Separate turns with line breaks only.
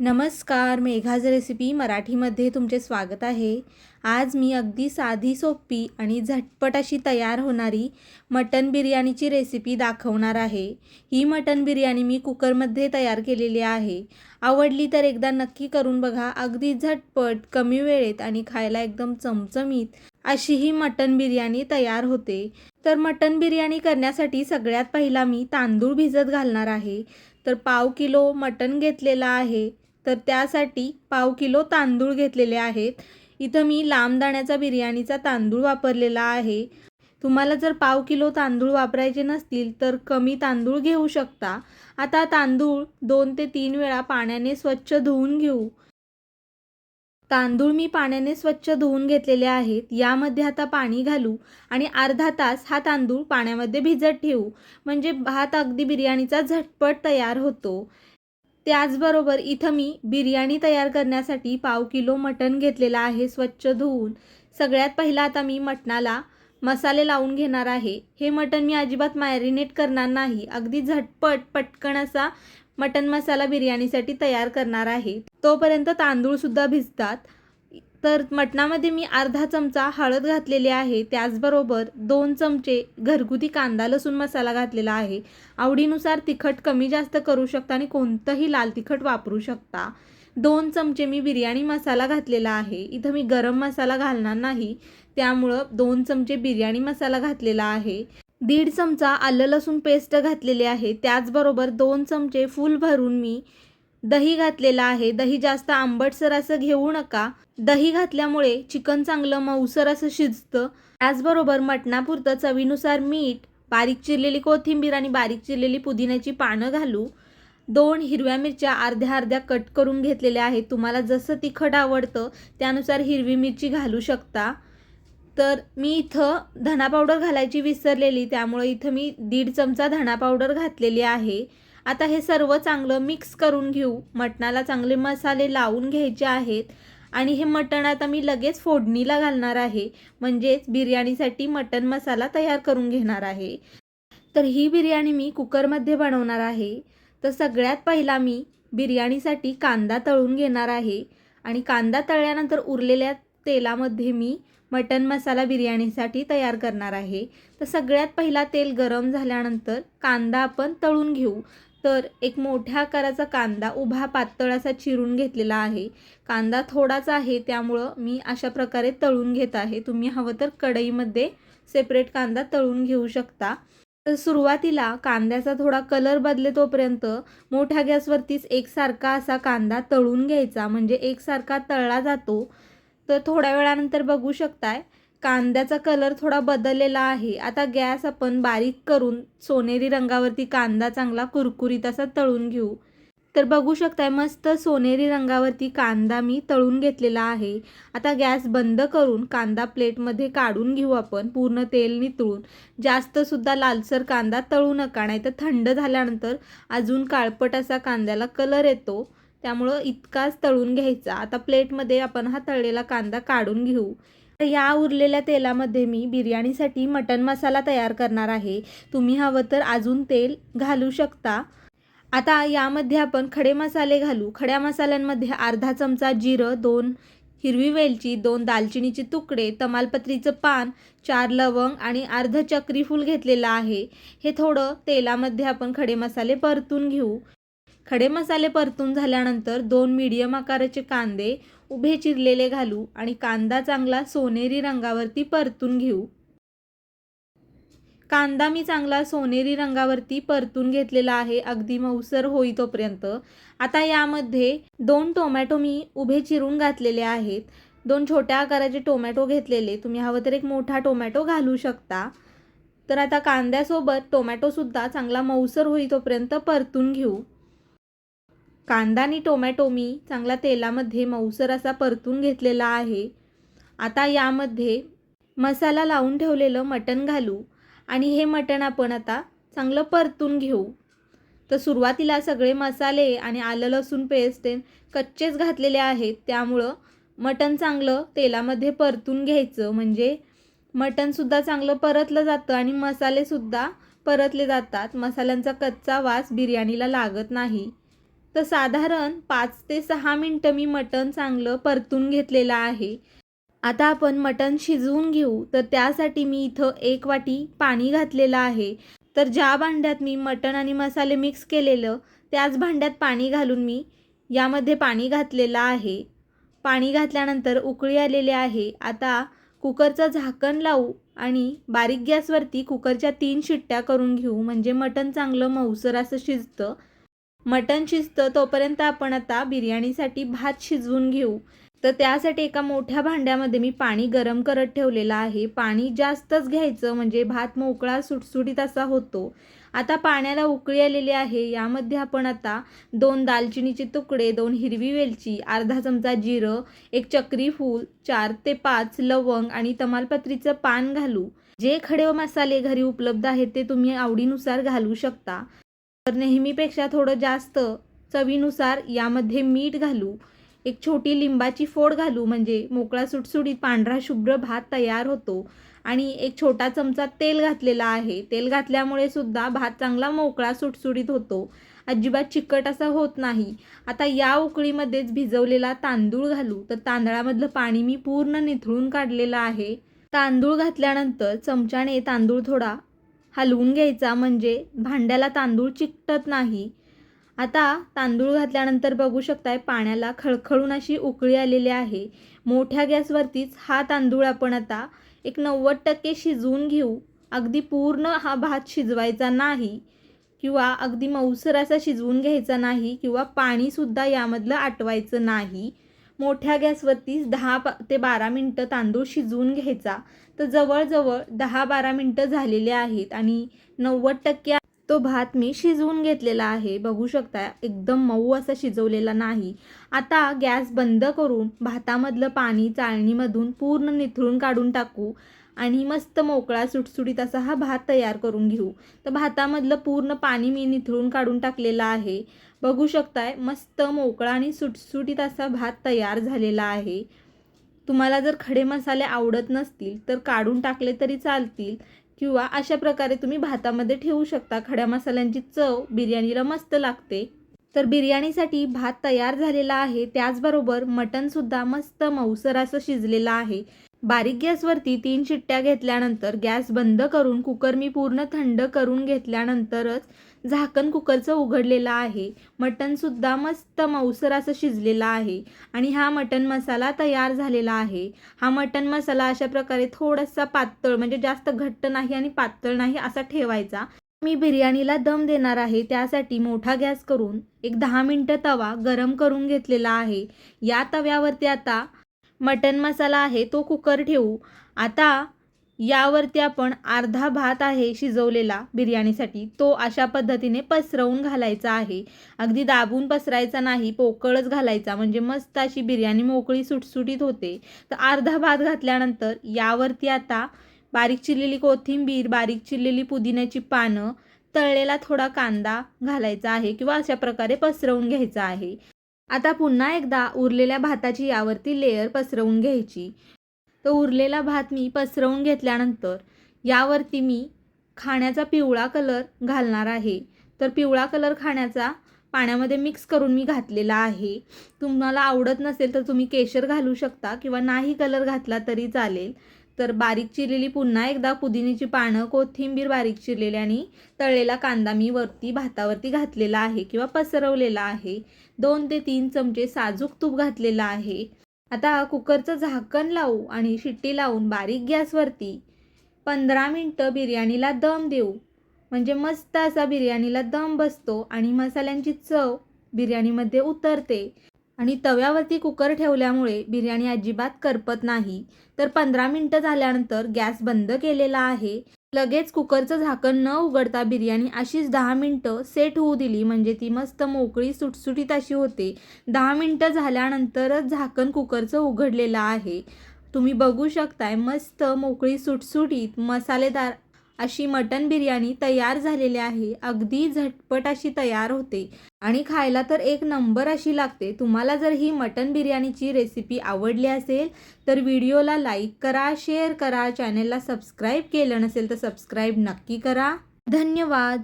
नमस्कार मेघाज रेसिपी मराठीमध्ये तुमचे स्वागत आहे. आज मी अगदी साधी सोपी आणि झटपट अशी तयार होणारी मटन बिर्याणीची रेसिपी दाखवणार आहे. ही मटन बिर्याणी मी कुकरमध्ये तयार केलेली आहे. आवडली तर एकदा नक्की करून बघा. अगदी झटपट कमी वेळेत आणि खायला एकदम चमचमीत अशी ही मटन बिर्याणी तयार होते. तर मटन बिर्याणी करण्यासाठी सगळ्यात पहिला मी तांदूळ भिजत घालणार आहे. तर पाव किलो मटन घेतलेलं आहे. तर त्यासाठी पाव किलो तांदूळ घेतलेले आहेत. इथं मी लांबदाण्याचा बिर्याणीचा तांदूळ वापरलेला आहे. तुम्हाला जर पाव किलो तांदूळ वापरायचे नसतील तर कमी तांदूळ घेऊ शकता. आता तांदूळ दोन ते तीन वेळा पाण्याने स्वच्छ धुवून घेऊ. तांदूळ मी पाण्याने स्वच्छ धुवून घेतलेले आहेत. यामध्ये आता पाणी घालू आणि अर्धा तास हा तांदूळ पाण्यामध्ये भिजत ठेवू. म्हणजे भात अगदी बिर्याणीचा झटपट तयार होतो. त्याचबरोबर इथं मी बिर्याणी तयार करण्यासाठी पाव किलो मटण घेतलेलं आहे स्वच्छ धुवून. सगळ्यात पहिला आता मी मटणाला मसाले लावून घेणार आहे. हे मटण मी अजिबात मॅरिनेट करणार नाही. अगदी झटपट पटकन असा मटन मसाला बिर्याणीसाठी तयार करणार आहे. तोपर्यंत तांदूळसुद्धा भिजतात. तर मटणामध्ये मी अर्धा चमचा हळद घातलेली आहे. त्याचबरोबर दोन चमचे घरगुती कांदा लसूण मसाला घातलेला आहे. आवडीनुसार तिखट कमी जास्त करू शकता आणि कोणतंही लाल तिखट वापरू शकता. दोन चमचे मी बिर्याणी मसाला घातलेला आहे. इथं मी गरम मसाला घालणार नाही. त्यामुळं दोन चमचे बिर्याणी मसाला घातलेला आहे. दीड चमचा आलं लसूण पेस्ट घातलेली आहे. त्याचबरोबर दोन चमचे फूल भरून मी दही घातलेलं आहे. दही जास्त आंबटसर असं घेऊ नका. दही घातल्यामुळे चिकन चांगलं मऊसर असं शिजतं. त्याचबरोबर मटणापुरतं चवीनुसार मीठ बारीक चिरलेली कोथिंबीर आणि बारीक चिरलेली पुदिन्याची पानं घालू. दोन हिरव्या मिरच्या अर्ध्या अर्ध्या कट करून घेतलेल्या आहेत. तुम्हाला जसं तिखट आवडतं त्यानुसार हिरवी मिरची घालू शकता. तर मी इथं धना पावडर घालायची विसरलेली त्यामुळे इथं मी दीड चमचा धना पावडर घातलेली आहे. आता हे सर्व चांगलं मिक्स करून घेऊ. मटणाला चांगले मसाले लावून घ्यायचे आहेत. आणि हे मटण आता मी लगेच फोडणीला घालणार आहे. म्हणजेच बिर्याणीसाठी मटण मसाला तयार करून घेणार आहे. तर ही बिर्याणी मी कुकरमध्ये बनवणार आहे. तर सगळ्यात पहिला मी बिर्याणीसाठी कांदा तळून घेणार आहे. आणि कांदा तळल्यानंतर उरलेल्या तेलामध्ये मी मटन मसाला बिर्याणीसाठी तयार करणार आहे. तर सगळ्यात पहिला तेल गरम झाल्यानंतर कांदा आपण तळून घेऊ. तर एक मोठ्या आकाराचा कांदा उभा पातळ असा चिरून घेतलेला आहे. कांदा थोडाच आहे त्यामुळं मी अशा प्रकारे तळून घेत आहे. तुम्ही हवं तर कढईमध्ये सेपरेट कांदा तळून घेऊ शकता. तर सुरुवातीला कांद्याचा थोडा कलर बदले तोपर्यंत मोठ्या गॅसवरतीच एकसारखा असा कांदा तळून घ्यायचा. म्हणजे एकसारखा तळला जातो. तर थोड्या वेळानंतर बघू शकताय कांद्याचा कलर थोडा बदललेला आहे. आता गॅस आपण बारीक करून सोनेरी रंगावरती कांदा चांगला कुरकुरीत असा तळून घेऊ. तर बघू शकताय मस्त सोनेरी रंगावरती कांदा मी तळून घेतलेला आहे. आता गॅस बंद करून कांदा प्लेटमध्ये काढून घेऊ आपण पूर्ण तेल नितळून. जास्तसुद्धा लालसर कांदा तळू नका नाही तर थंड झाल्यानंतर अजून काळपट असा कांद्याला कलर येतो. त्यामुळं इतकाच तळून घ्यायचा. आता प्लेटमध्ये आपण हा तळलेला कांदा काढून घेऊ. या उरलेल्या तेलामध्ये मी बिर्याणीसाठी मटन मसाला तयार करणार आहे. तुम्ही हवं तर अजून तेल घालू शकता. आता यामध्ये आपण खडे मसाले घालू. खड्या मसाल्यांमध्ये अर्धा चमचा जिरं दोन हिरवी वेलची दोन दालचिनीचे तुकडे तमालपत्रीचं पान चार लवंग आणि अर्ध चक्री फूल घेतलेलं आहे. हे थोडं तेलामध्ये आपण खडे मसाले परतून घेऊ. खडे मसाले परतून झाल्यानंतर दोन मीडियम आकाराचे कांदे उभे चिरलेले घालू आणि कांदा चांगला सोनेरी रंगावरती परतून घेऊ. कांदा मी चांगला सोनेरी रंगावरती परतून घेतलेला आहे अगदी मऊसर होई तोपर्यंत. आता यामध्ये दोन टोमॅटो मी उभे चिरून घातलेले आहेत. दोन छोट्या आकाराचे टोमॅटो घेतलेले. तुम्ही हवं तर एक मोठा टोमॅटो घालू शकता. तर आता कांद्यासोबत टोमॅटोसुद्धा चांगला मऊसर होई तोपर्यंत परतून घेऊ. कांदा आणि टोमॅटो मी चांगला तेलामध्ये मऊसर असा परतून घेतलेला आहे. आता यामध्ये मसाला लावून ठेवलेलं मटण घालू आणि हे मटण आपण आता चांगलं परतून घेऊ. तर सुरुवातीला सगळे मसाले आणि आलं लसूण पेस्ट कच्चेच घातलेले आहेत. त्यामुळं मटण चांगलं तेलामध्ये परतून घ्यायचं. म्हणजे मटणसुद्धा चांगलं परतलं जातं आणि मसालेसुद्धा परतले जातात. मसाल्यांचा कच्चा वास बिर्याणीला लागत नाही. तर साधारण पाच ते सहा मिनटं मी मटण चांगलं परतून घेतलेलं आहे. आता आपण मटण शिजवून घेऊ. तर त्यासाठी मी इथं एक वाटी पाणी घातलेलं आहे. तर ज्या भांड्यात मी मटण आणि मसाले मिक्स केलेलं त्याच भांड्यात पाणी घालून मी यामध्ये पाणी घातलेलं आहे. पाणी घातल्यानंतर उकळी आलेली आहे. आता कुकरचं झाकण लावू आणि बारीक गॅसवरती कुकरच्या तीन शिट्ट्या करून घेऊ. म्हणजे मटण चांगलं मऊसर असं शिजतं. मटण शिजतं तोपर्यंत आपण आता बिर्याणीसाठी भात शिजवून घेऊ. तर त्यासाठी एका मोठ्या भांड्यामध्ये मी पाणी गरम करत ठेवलेलं आहे. पाणी जास्तच घ्यायचं म्हणजे भात मोकळा सुटसुटीत असा होतो. आता पाण्याला उकळी आलेली आहे. यामध्ये आपण आता दोन दालचिनीचे तुकडे दोन हिरवी वेलची अर्धा चमचा जिरं एक चक्री फूल चार ते पाच लवंग आणि तमालपत्रीचं पान घालू. जे खडे मसाले घरी उपलब्ध आहेत ते तुम्ही आवडीनुसार घालू शकता. तर नेहमीपेक्षा थोडं जास्त चवीनुसार यामध्ये मीठ घालू. एक छोटी लिंबाची फोड घालू म्हणजे मोकळा सुटसुटीत पांढरा शुभ्र भात तयार होतो. आणि एक छोटा चमचा तेल घातलेला आहे. तेल घातल्यामुळे सुद्धा भात चांगला मोकळा सुटसुटीत होतो. अजिबात चिकट असा होत नाही. आता या उकळीमध्येच भिजवलेला तांदूळ घालू. तर तांदळामधलं पाणी मी पूर्ण निथळून काढलेलं आहे. तांदूळ घातल्यानंतर चमच्याने तांदूळ थोडा हलवून घ्यायचा म्हणजे भांड्याला तांदूळ चिकटत नाही. आता तांदूळ घातल्यानंतर बघू शकताय पाण्याला खळखळून अशी उकळी आलेली आहे. मोठ्या गॅसवरतीच हा तांदूळ आपण आता एक नव्वद टक्के शिजवून घेऊ. अगदी पूर्ण हा भात शिजवायचा नाही किंवा अगदी मऊसर असा शिजवून घ्यायचा नाही किंवा पाणीसुद्धा यामधलं आटवायचं नाही. मोठ्या गॅसवरतीच दहा ते बारा मिनटं तांदूळ शिजवून घ्यायचा. तर जवळजवळ दहा बारा मिनटं झालेले आहेत आणि नव्वद टक्के तो भात मी शिजवून घेतलेला आहे. बघू शकता एकदम मऊ असा शिजवलेला नाही. आता गॅस बंद करून भातामधलं पाणी चाळणीमधून पूर्ण निथळून काढून टाकू. आणि मस्त मोकळा सुटसुटीत असा हा भात तयार करून घेऊ. तर भातामधलं पूर्ण पाणी मी निथळून काढून टाकलेलं आहे. बघू शकताय मस्त मोकळा आणि सुटसुटीत असा भात तयार झालेला आहे. तुम्हाला जर खडे मसाले आवडत नसतील तर काढून टाकले तरी चालतील. किंवा अशा प्रकारे तुम्ही भातामध्ये ठेवू शकता. खड्या मसाल्यांची चव बिर्याणीला मस्त लागते. तर बिर्याणीसाठी भात तयार झालेला आहे. त्याचबरोबर मटणसुद्धा मस्त मऊसर असं शिजलेलं आहे. बारीक गॅसवरती तीन शिट्ट्या घेतल्यानंतर गॅस बंद करून कुकर मी पूर्ण थंड करून घेतल्यानंतरच झाकण कुकरचं उघडलेलं आहे. मटणसुद्धा मस्त मऊसर असं शिजलेलं आहे आणि हा मटण मसाला तयार झालेला आहे. हा मटण मसाला अशा प्रकारे थोडासा पातळ म्हणजे जास्त घट्ट नाही आणि पातळ नाही असा ठेवायचा. मी बिर्याणीला दम देणार आहे त्यासाठी मोठा गॅस करून एक दहा मिनटं तवा गरम करून घेतलेला आहे. या तव्यावरती आता मटन मसाला आहे तो कुकर ठेवू. आता यावरती आपण अर्धा भात आहे शिजवलेला बिर्याणीसाठी. तो अशा पद्धतीने पसरवून घालायचा आहे. अगदी दाबून पसरायचा नाही पोकळच घालायचा. म्हणजे मस्त अशी बिर्याणी मोकळी सुटसुटीत होते. तर अर्धा भात घातल्यानंतर यावरती आता बारीक चिरलेली कोथिंबीर बारीक चिरलेली पुदिन्याची पानं तळलेला थोडा कांदा घालायचा आहे किंवा अशा प्रकारे पसरवून घ्यायचा आहे. आता पुन्हा एकदा उरलेल्या भाताची यावरती लेयर पसरवून घ्यायची. तो उरलेला भात मी पसरवून घेतल्यानंतर यावरती मी खाण्याचा पिवळा कलर घालणार आहे. तर पिवळा कलर खाण्याचा पाण्यामध्ये मिक्स करून मी घातलेला आहे. तुम्हाला आवडत नसेल तर तुम्ही केशर घालू शकता किंवा नाही कलर घातला तरी चालेल. तर बारीक चिरलेली पुन्हा एकदा पुदिन्याची पानं कोथिंबीर बारीक चिरलेली आणि तळलेला कांदा मी वरती भातावरती घातलेला आहे किंवा पसरवलेला आहे. दोन ते तीन चमचे साजूक तूप घातलेला आहे. आता कुकरचं झाकण लावू आणि शिट्टी लावून बारीक गॅसवरती पंधरा मिनटं बिर्याणीला दम देऊ. म्हणजे मस्त असा बिर्याणीला दम बसतो आणि मसाल्यांची चव बिर्याणीमध्ये उतरते. आणि तव्यावरती कुकर ठेवल्यामुळे बिर्याणी अजिबात करपत नाही. तर पंधरा मिनटं झाल्यानंतर गॅस बंद केलेला आहे. लगेच कुकरचं झाकण न उघडता बिर्याणी अशीच दहा मिनटं सेट होऊ दिली. म्हणजे ती मस्त मोकळी सुटसुटीत अशी होते. दहा मिनटं झाल्यानंतरच झाकण कुकरचं उघडलेलं आहे. तुम्ही बघू शकताय मस्त मोकळी सुटसुटीत मसालेदार अशी मटन बिर्याणी तयार झालेली आहे. अगदी झटपट अशी तयार होते. आणि खायला तर एक नंबर अशी लागते. तुम्हाला जर ही मटन बिर्याणीची रेसिपी आवडली असेल तर व्हिडिओला लाईक करा शेअर करा चॅनलला सबस्क्राईब केलं नसेल तर सबस्क्राईब नक्की करा. धन्यवाद.